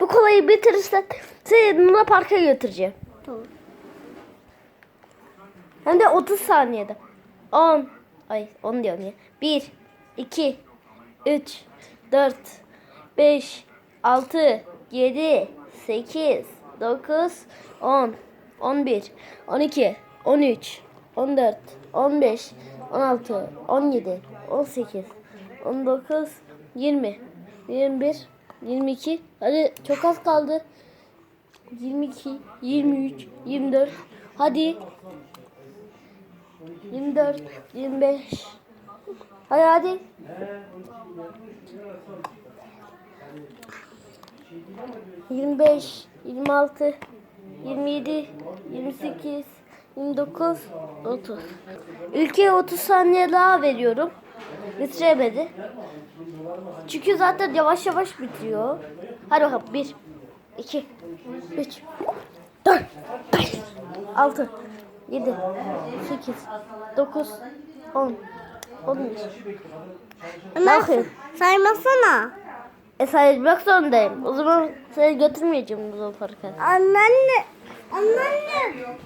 Bu kolayı bitirirsen seni Luna Park'a götüreceğim. Tamam. Hem de 30 saniyede. 10. Ay 10 diyorum ya. 1, 2, 3, 4, 5, 6, 7, 8, 9, 10, 11, 12, 13, 14, 15, 16, 17, 18, 19, 20, 21, 22. Hadi çok az kaldı. 22, 23, 24. Hadi. 24, 25. Hadi hadi. Yirmi beş, yirmi altı, yirmi yedi, yirmi sekiz, yirmi dokuz, otuz. Ülkeye otuz saniye daha veriyorum. Bitiremedi. Çünkü zaten yavaş yavaş bitiyor. Hadi bakalım. Bir, iki, üç, dört, beş, altı, yedi, sekiz, dokuz, on, on bir. Ne yapıyorsun? saymasana. E saymak zorundayım. O zaman seni götürmeyeceğim bu parka. Anneanne. Anneanne.